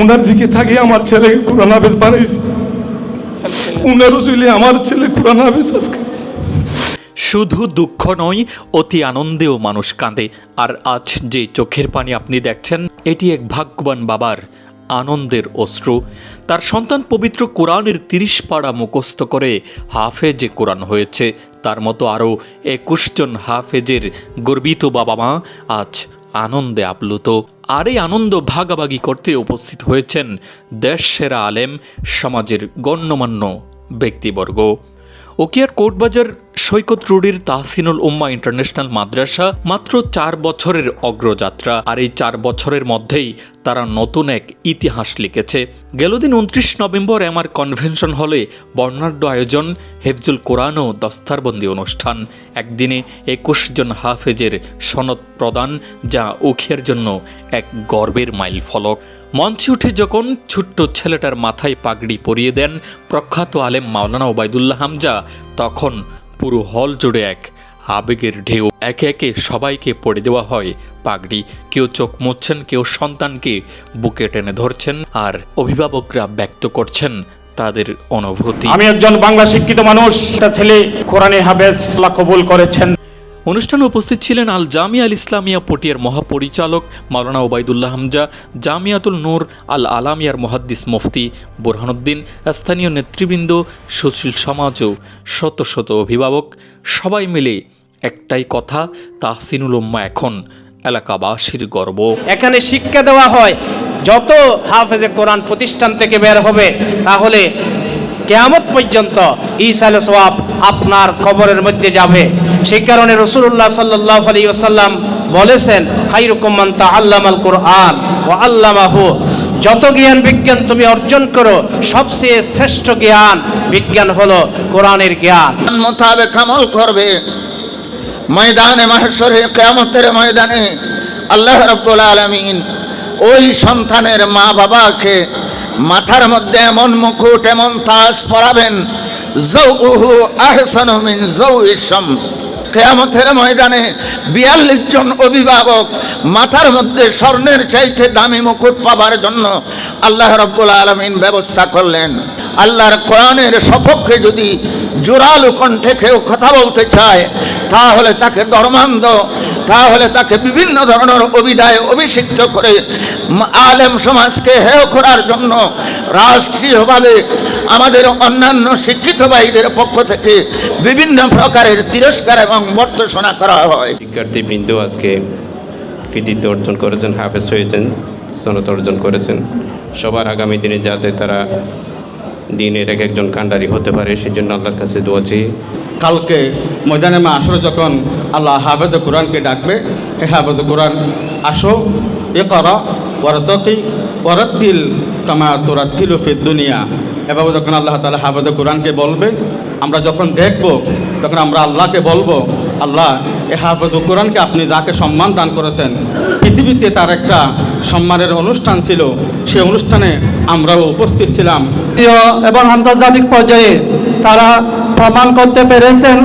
উনার দিকে থাকে আমার ছেলে কোরআন হাফেজ বানাইছে উনার উজুলে আমার ছেলে কোরআন হাফেজ আজকে। শুধু দুঃখ নয় অতি আনন্দেও মানুষ কাঁদে। আর আজ যে চোখের পানি আপনি দেখছেন এটি এক ভাগ্যবান বাবার আনন্দের অস্ত্র তার সন্তান পবিত্র কোরআনের তিরিশ পাড়া মুখস্থ করে হাফেজে কোরআন হয়েছে। তার মতো আরও একুশ জন হাফেজের গর্বিত বাবা মা আজ আনন্দে আপ্লুত। আর এই আনন্দ ভাগাভাগি করতে উপস্থিত হয়েছেন দেশ সেরা আলেম, সমাজের গণ্যমান্য ব্যক্তিবর্গ। ওকিয়ার কোর্টবাজার সৈকত রোডের তাহসিনুল উম্মা ইন্টারন্যাশনাল মাদ্রাসা মাত্র চার বছরের অগ্রযাত্রা। আর এই চার বছরের মধ্যেই তারা নতুন এক ইতিহাস লিখেছে। গেলদিন উনত্রিশ নভেম্বর এমআর কনভেনশন হলে বর্ণাঢ্য আয়োজন, হেফজুল কোরআন ও দস্তারবন্দি অনুষ্ঠান। একদিনে একুশ জন হাফেজের সনদ প্রদান, যা উখিয়ার জন্য এক গর্বের মাইল ফলক মঞ্চে উঠে যখন ছোট্ট ছেলেটার মাথায় পাগড়ি পরিয়ে দেন প্রখ্যাত আলেম মাওলানা ওবায়দুল্লাহ হামজা, তখন পুরো হল জুড়ে এক আবেগের ঢেউ। একে একে সবাইকে পড়ে দেওয়া হয় পাগড়ি। কেউ চোখ মুছছেন, কেউ সন্তানকে বুকে টেনে ধরছেন আর অভিভাবকরা ব্যক্ত করছেন তাদের অনুভূতি। আমি একজন বাংলা শিক্ষিত মানুষ, একটা ছেলে কোরআনে আল্লাহ কবুল করেছেন। অনুষ্ঠানে উপস্থিত ছিলেন আল জামিয়া আল ইসলামিয়া পটিয়ার মহাপরিচালক মাওলানা ওবায়দুল্লাহ হামজা, জামিয়াতুল নূর আল আলামিয়ার মহাদ্দিস মুফতি বুরহানুদ্দিন, স্থানীয় নেতৃবৃন্দ, সুশীল সমাজ ও শত শত অভিভাবক। সবাই মিলে একটাই কথা, তাহসিনুল উম্মা এখন এলাকাবাসীর গর্ব। এখানে শিক্ষা দেওয়া হয়, যত হাফেজে কোরআন প্রতিষ্ঠান থেকে বের হবে, তাহলে কেয়ামত পর্যন্ত ঈসা সোয়াব আপনার কবরের মধ্যে যাবে। সেই কারণে রসুল্লাহ সাল্লাহ আলী আসাল্লাম বলেছেন খাইরুকুমান তা আল্লাম আল কোরআন ও আল্লামাহু। যত জ্ঞান বিজ্ঞান তুমি অর্জন করো, সবচেয়ে শ্রেষ্ঠ জ্ঞান বিজ্ঞান হলো কোরআনের জ্ঞান। মোতাবেক আমল করবে। ময়দানে মাহেশ্বরে কেয়ামতের ময়দানে আল্লাহ রব্বুল আলমিন ওই সন্তানের মা বাবাকে মাথার মধ্যে এমন মুকুট, এমন তাজ পরাবেন জৌহু আহসানু জৌ শামস। কেয়ামতের ময়দানে বিয়াল্লিশ জন অভিভাবক মাথার মধ্যে স্বর্ণের চাইতে দামি মুকুট পাবার জন্য আল্লাহ রব্বুল আলমিন ব্যবস্থা করলেন। আল্লাহর কোরআনের সপক্ষে যদি জোরালো কণ্ঠে কেউ কথা বলতে চায়, তাহলে তাকে ধর্মান্ধ তাহলে তাকে বিভিন্ন ধরনের অভিধায় অভিষিক্ত করে আলেম সমাজকে হেয় করার জন্য রাষ্ট্রীয়ভাবে আমাদের অন্যান্য শিক্ষিত ভাইদের পক্ষ থেকে বিভিন্ন প্রকারের তিরস্কার এবং বর্তসনা করা হয়। শিক্ষার্থীবৃন্দ আজকে কৃতিত্ব অর্জন করেছেন, হাফেজ হয়েছেন, সনদ অর্জন করেছেন। সবার আগামী দিনে যাতে তারা দিনের এক একজন কাণ্ডারি হতে পারে সেই জন্য আল্লাহর কাছে দোয়া চেয়ে। কালকে ময়দানে মা আসরে যখন আল্লাহ হাফেজ কোরআনকে ডাকবে, হে হাফেজ কোরআন, আসো এ করা ওয়ারতকি ওয়ারতিল কামা তোরাতিল ফির দুনিয়া। এভাবে যখন আল্লাহ তালা হাফেজ কোরআনকে বলবে, আমরা যখন দেখব, তখন আমরা আল্লাহকে বলব, আল্লাহ এ হাফেজ কোরআনকে আপনি যাকে সম্মান দান করেছেন পৃথিবীতে তার একটা সম্মানের অনুষ্ঠান ছিল। সেই অনুষ্ঠানে আমরাও উপস্থিত ছিলাম। এবং আন্তর্জাতিক পর্যায়ে তারা প্রমাণ করতে পেরেছেন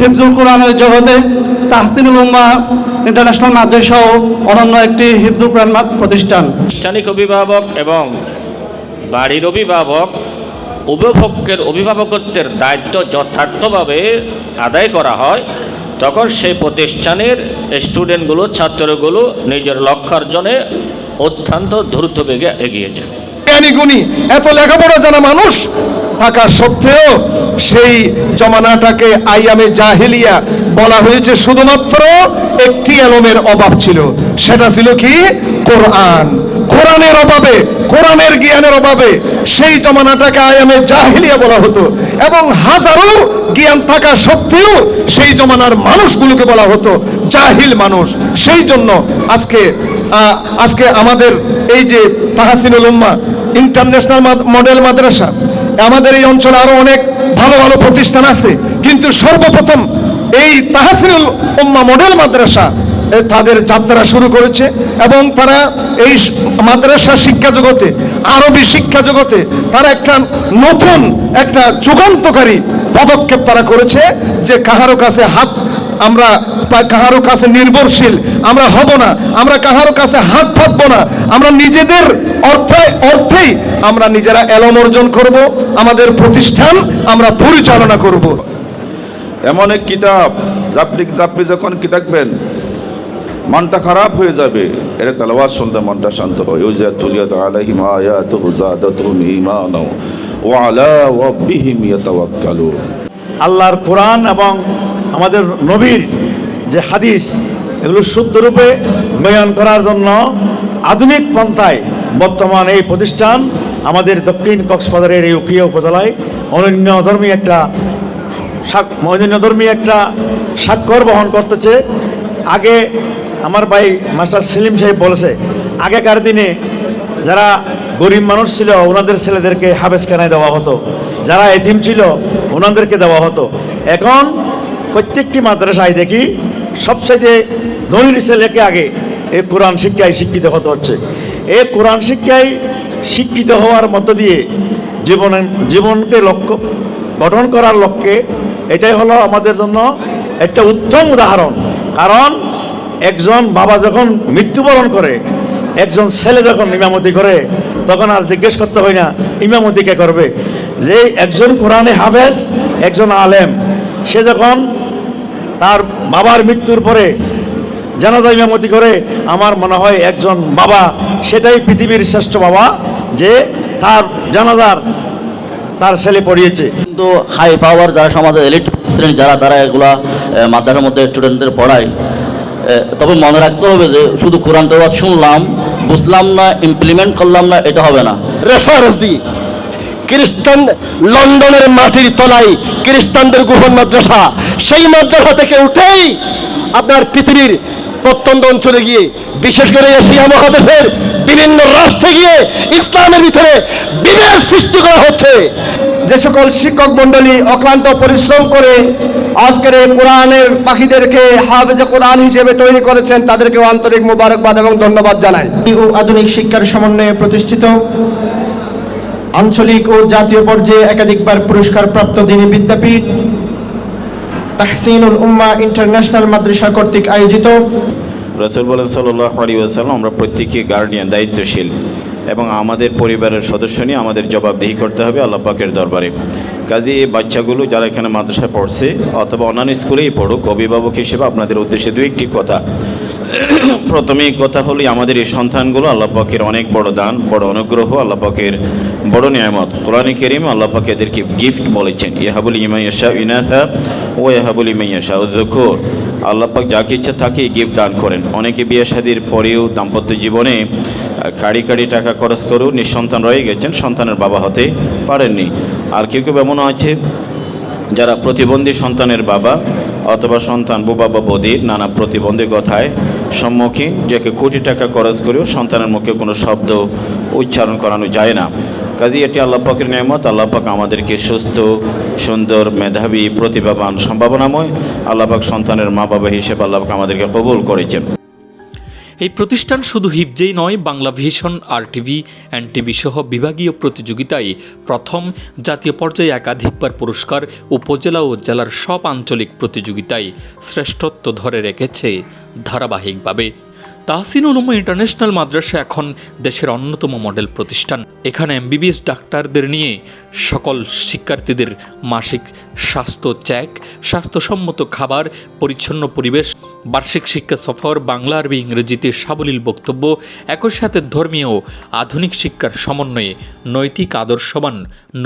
হিফজুল কোরআনের জগতে তাহসিনুল উম্মা ইন্টারন্যাশনাল মাদ্রাসাও অনন্য একটি হিফজুল কোরআন প্রতিষ্ঠান। আনুষ্ঠানিক অভিভাবক এবং বাড়ির অভিভাবক অভিভাবকের অভিভাবকত্বের দায়িত্ব যথার্থভাবে আদায় করা হয়। তখন সেই প্রতিষ্ঠানের স্টুডেন্টগুলো, ছাত্রগুলো নিজের লক্ষ্য অর্জনে অত্যন্ত দ্রুত বেগে এগিয়ে যায় জ্ঞানী এত লেখাপড়া জানা মানুষ থাকা সত্ত্বেও সেই জমানাটাকে আইয়ামে জাহিলিয়া বলা হয়েছে শুধুমাত্র একটি আলমের অভাব ছিল। সেটা ছিল কি? কোরআন। কোরআনের অভাবে, কোরআনের জ্ঞানের অভাবে সেই জমানাটাকে আয়ামে জাহিলিয়া বলা হতো এবং হাজারো জ্ঞান থাকা সত্ত্বেও সেই জমানার মানুষগুলোকে বলা হতো জাহিল মানুষ। সেই জন্য আজকে আজকে আমাদের এই যে তাহাসিনুল উম্মা ইন্টারন্যাশনাল মডেল মাদ্রাসা, আমাদের এই অঞ্চলে আরও অনেক ভালো ভালো প্রতিষ্ঠান আছে। কিন্তু সর্বপ্রথম এই তাহাসিনুল উম্মা মডেল মাদ্রাসা তাদের যাত্রা শুরু করেছে এবং তারা এই মাদ্রাসা শিক্ষা জগতে, আরবি শিক্ষা জগতে তারা একটা নতুন একটা যুগান্তকারী পদক্ষেপ তারা করেছে যে কাহারো কাছে হাত, আমরা কাহারো কাছে নির্ভরশীল, আমরা হব না, আমরা কাহারো কাছে হাত পাতবো না, আমরা নিজেদের অর্থে অর্থেই আমরা নিজেরা এলম অর্জন করব, আমাদের প্রতিষ্ঠান আমরা পরিচালনা করব। এমন এক কিতাব আপনি আপনি যখন কি দেখবেন মনটা খারাপ হয়ে যাবে। এটা তালাবাদ শুনতে মনটা শান্ত হয়। ইয়াতাওয়াক্কালুন। আল্লাহর কোরআন এবং আমাদের নবীর যে হাদিস, এগুলো শুদ্ধরূপে বয়ান করার জন্য আধুনিক পন্থায় বর্তমান এই প্রতিষ্ঠান আমাদের দক্ষিণ কক্সবাজারের এই উকিয়া উপজেলায় অনন্য ধর্মী একটা অনন্য ধর্মী একটা স্বাক্ষর বহন করতেছে। আগে আমার ভাই মাস্টার সেলিম সাহেব বলেছে, আগেকার দিনে যারা গরিব মানুষ ছিল, ওনাদের ছেলেদেরকে হাবেসখানায় দেওয়া হতো। যারা এতিম ছিল, ওনাদেরকে দেওয়া হতো। এখন প্রত্যেকটি মাদ্রাসায় দেখি, সবচাইতে ধনীর ছেলেকে আগে এই কোরআন শিক্ষায় শিক্ষিত হতে হচ্ছে। এই কোরআন শিক্ষায় শিক্ষিত হওয়ার মধ্য দিয়ে জীবন, জীবনকে লক্ষ্য, গঠন করার লক্ষ্যে এটাই হলো আমাদের জন্য একটা উত্তম উদাহরণ। কারণ একজন বাবা যখন মৃত্যুবরণ করে, একজন ছেলে যখন ইমামতি করে, তখন আর জিজ্ঞেস করতে হয় না, ইমামতি কে করবে? যে একজন কোরআনে হাফেজ, একজন আলেম, সে যখন তার বাবার মৃত্যুর পরে জানাজা ইমামতি করে, আমার মনে হয় একজন বাবা, সেটাই পৃথিবীর শ্রেষ্ঠ বাবা যে তার জানাজার তার ছেলে পড়িয়েছে। কিন্তু হাই পাওয়ার যারা সমাজের এলিট শ্রেণি যারা তারা এগুলা মাদ্রাসার মধ্যে স্টুডেন্টদের পড়ায় তবে মনে রাখতে হবে যে শুধু কোরআন তেলাওয়াত শুনলাম, বুঝলাম না ইমপ্লিমেন্ট করলাম না, এটা হবে না। রেফারেন্স দিই। খ্রিস্টান লন্ডনের মাটির তলায় খ্রিস্টানদের গোপন মাদ্রাসা, সেই মাদ্রাসা থেকে উঠেই আপনার পৃথিবীর প্রত্যন্ত অঞ্চলে গিয়ে, বিশেষ করে এশিয়া মহাদেশের বিভিন্ন রাষ্ট্রে গিয়ে ইসলামের ভিতরে বিভেদ সৃষ্টি করা হচ্ছে। যে সকল শিক্ষক মণ্ডলী অক্লান্ত পরিশ্রম করে আজকের এই কোরআনের পাখিদেরকে হাফেজে কোরআন হিসেবে তৈরি করেছেন তাদেরকেও আন্তরিক মোবারকবাদ এবং ধন্যবাদ জানাই। ও আধুনিক শিক্ষার সমন্বয়ে প্রতিষ্ঠিত আঞ্চলিক ও জাতীয় পর্যায়ে একাধিকবার পুরস্কার প্রাপ্ত দিনী বিদ্যাপীঠ তাহসিনুল উম্মা ইন্টারন্যাশনাল মাদ্রাসা কর্তৃক আয়োজিত রসুল বলেন সাল্লাহ আলী আসাল্লাম আমরা প্রত্যেকে গার্ডিয়ান দায়িত্বশীল। এবং আমাদের পরিবারের সদস্য নিয়ে আমাদের জবাবদিহি করতে হবে আল্লাহ পাকের দরবারে। কাজে এই বাচ্চাগুলো যারা এখানে মাদ্রাসায় পড়ছে অথবা অন্যান্য স্কুলেই পড়ুক, অভিভাবক হিসেবে আপনাদের উদ্দেশ্যে দু একটি কথা। প্রথমেই কথা হলো, আমাদের এই সন্তানগুলো আল্লাহ পাকের অনেক বড় দান, বড় অনুগ্রহ, আল্লাহ পাকের বড় নিয়ামত। কোরআনে কেরিম আল্লাহ পাক এদেরকে গিফট বলেছেন ইহাবুল ইমাইয়াশা ইনাথা ও ইহাবুল ইমাইয়াশা উজ্জুকুর আল্লাহ পাক যাকে ইচ্ছা তাকে গিফট দান করেন। অনেকে বিয়ে শাদির পরেও দাম্পত্য জীবনে কাড়ি কাড়ি টাকা খরচ করেও নিঃসন্তান রয়ে গেছেন, সন্তানের বাবা হতে পারেননি। আর কেউ কেউ এমনও আছে যারা প্রতিবন্ধী সন্তানের বাবা অথবা সন্তান বোবা বা বদির নানা প্রতিবন্ধকতায় সম্মুখীন যাকে কোটি টাকা খরচ করেও সন্তানের মুখে কোনো শব্দ উচ্চারণ করানো যায় না। কাজে এটি আল্লাহ পাকের নিয়ামত। আল্লাহ পাক আমাদেরকে সুস্থ, সুন্দর, মেধাবী, প্রতিভাবান, সম্ভাবনাময় আল্লাহ পাক সন্তানের মা বাবা হিসেবে আল্লাহ পাক আমাদেরকে কবুল করেছেন। এই প্রতিষ্ঠান শুধু হিপজেই নয়, বাংলা ভিশন আর টিভি অ্যান্ড টিভি সহ বিভাগীয় প্রতিযোগিতায় প্রথম জাতীয় পর্যায়ে একাধিকবার পুরস্কার উপজেলা ও জেলার সব আঞ্চলিক প্রতিযোগিতায় শ্রেষ্ঠত্ব ধরে রেখেছে ধারাবাহিকভাবে। তাহসিনুল উমা ইন্টারন্যাশনাল মাদ্রাসা এখন দেশের অন্যতম মডেল প্রতিষ্ঠান। এখানে এমবিবিএস ডাক্তারদের নিয়ে সকল শিক্ষার্থীদের মাসিক স্বাস্থ্য চেক স্বাস্থ্যসম্মত খাবার, পরিচ্ছন্ন পরিবেশ, বার্ষিক শিক্ষা সফর, বাংলা, আরবি, ইংরেজিতে সাবলীল বক্তব্য, একই সাথে ধর্মীয় আধুনিক শিক্ষার সমন্বয়ে নৈতিক আদর্শবান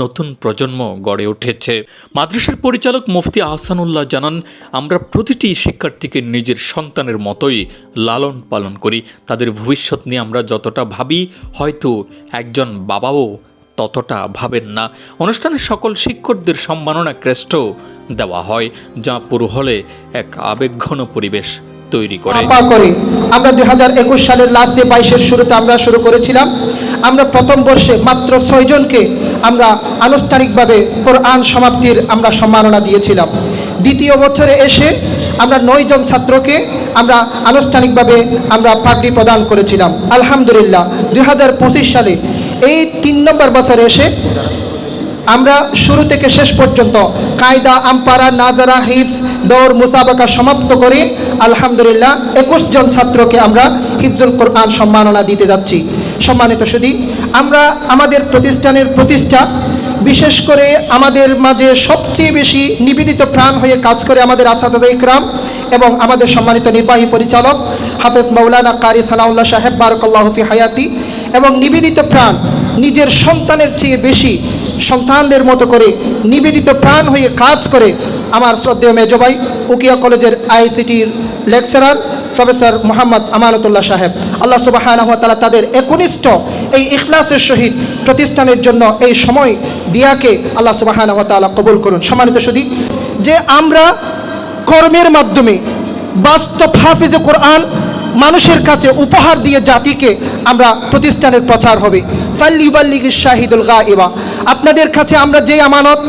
নতুন প্রজন্ম গড়ে উঠেছে। মাদ্রাসার পরিচালক মুফতি আহসানুল্লাহ জানান, আমরা প্রতিটি শিক্ষার্থীকে নিজের সন্তানের মতোই লালন পালন করি, তাদের ভবিষ্যৎ নিয়ে আমরা যতটা ভাবি, হয়তো একজন বাবাও ততটা ভাবেন না। অনুষ্ঠানের সকল শিক্ষকদের সম্মাননা ক্রেষ্ট দেওয়া হয়, যা পুরো হলে এক আবেগঘন পরিবেশ তৈরি করে। করে। আমরা দুই হাজার একুশ সালের লাস্টে বাইশের শুরুতে আমরা শুরু করেছিলাম। আমরা প্রথম বর্ষে মাত্র ছয়জনকে আমরা আনুষ্ঠানিকভাবে কোরআন সমাপ্তির আমরা সম্মাননা দিয়েছিলাম। দ্বিতীয় বছরে এসে আমরা নয়জন ছাত্রকে আমরা আনুষ্ঠানিকভাবে আমরা পাগড়ি প্রদান করেছিলাম। আলহামদুলিল্লাহ, দুই হাজার পঁচিশ সালে এই তিন নম্বর বছরে এসে আমরা শুরু থেকে শেষ পর্যন্ত কায়দা আম্পারা নাজারা হিফস দৌড়, মুসাবাকা সমাপ্ত করে আলহামদুলিল্লাহ একুশ জন ছাত্রকে আমরা হিফজুল কোরআন সম্মাননা দিতে যাচ্ছি। সম্মানিত সুদী, আমরা আমাদের প্রতিষ্ঠানের প্রতিষ্ঠা বিশেষ করে আমাদের মাঝে সবচেয়ে বেশি নিবেদিত প্রাণ হয়ে কাজ করে আমাদের আসাদাজা ইকরাম এবং আমাদের সম্মানিত নির্বাহী পরিচালক হাফেজ মৌলানা কারি সালাউল্লাহ সাহেব বারকাল্লাহফি হায়াতি, এবং নিবেদিত প্রাণ নিজের সন্তানের চেয়ে বেশি সন্তানদের মতো করে নিবেদিত প্রাণ হয়ে কাজ করে আমার শ্রদ্ধেয় মেজবাই উকিয়া কলেজের আইসিটির লেকচারার প্রফেসর মোহাম্মদ আমানতুল্লাহ সাহেব। আল্লাহ সুবাহ তাদের একনিষ্ঠ এই ইখলাসের সহিত প্রতিষ্ঠানের জন্য এই সময় দিয়াকে আল্লাহ সুবাহ তালা কবুল করুন। সম্মানিত সুদী যে আমরা কর্মের মাধ্যমে বাস্তব হাফিজে কোরআন মানুষের কাছে উপহার দিয়ে জাতিকে আমরা প্রতিষ্ঠানের প্রচার হবে। ফাল্লিবাল্লিগি শাহিদুল গা ইবা আপনাদের কাছে আমরা যে আমানত,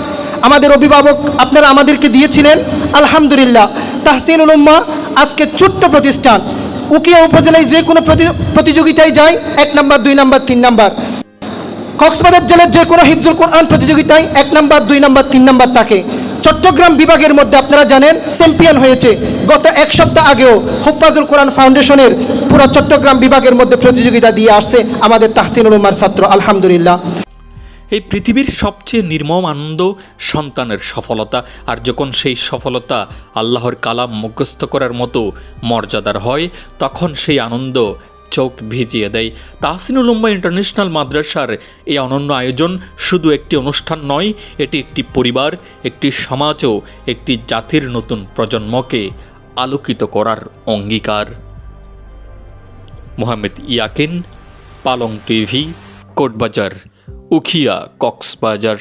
আমাদের অভিভাবক আপনারা আমাদেরকে দিয়েছিলেন, আলহামদুলিল্লাহ। তাহসিনুল উম্মা আজকে ছোট্ট প্রতিষ্ঠান উকিয়া উপজেলায় যে কোনো প্রতিযোগিতায় যায়, এক নাম্বার, দুই নাম্বার, তিন নাম্বার। কক্সবাজার জেলার যে কোনো হিফজুল কোরআন প্রতিযোগিতায় এক নাম্বার, দুই নাম্বার, তিন নাম্বার থাকে। চট্টগ্রাম বিভাগের মধ্যে আপনারা জানেন, চ্যাম্পিয়ন হয়েছে। গত এক সপ্তাহ আগেও হুফাজুল কোরআন ফাউন্ডেশনের পুরো চট্টগ্রাম বিভাগের মধ্যে প্রতিযোগিতা দিয়ে আসছে আমাদের তাহসিনুল উমার ছাত্র, আলহামদুলিল্লাহ। এই পৃথিবীর সবচেয়ে নির্মম আনন্দ সন্তানের সফলতা। আর যখন সেই সফলতা আল্লাহর কালাম মুখস্থ করার মতো মর্যাদার হয়, তখন সেই আনন্দ চোখ ভিজিয়ে দেয়। তাহসিনুল উম্মা ইন্টারন্যাশনাল মাদ্রাসার এই অনন্য আয়োজন শুধু একটি অনুষ্ঠান নয়, এটি একটি পরিবার, একটি সমাজ ও একটি জাতির নতুন প্রজন্মকে আলোকিত করার অঙ্গীকার। মোহাম্মদ ইয়াকিন, পালং টিভি, কোটবাজার। উখিয়া কক্সবাজার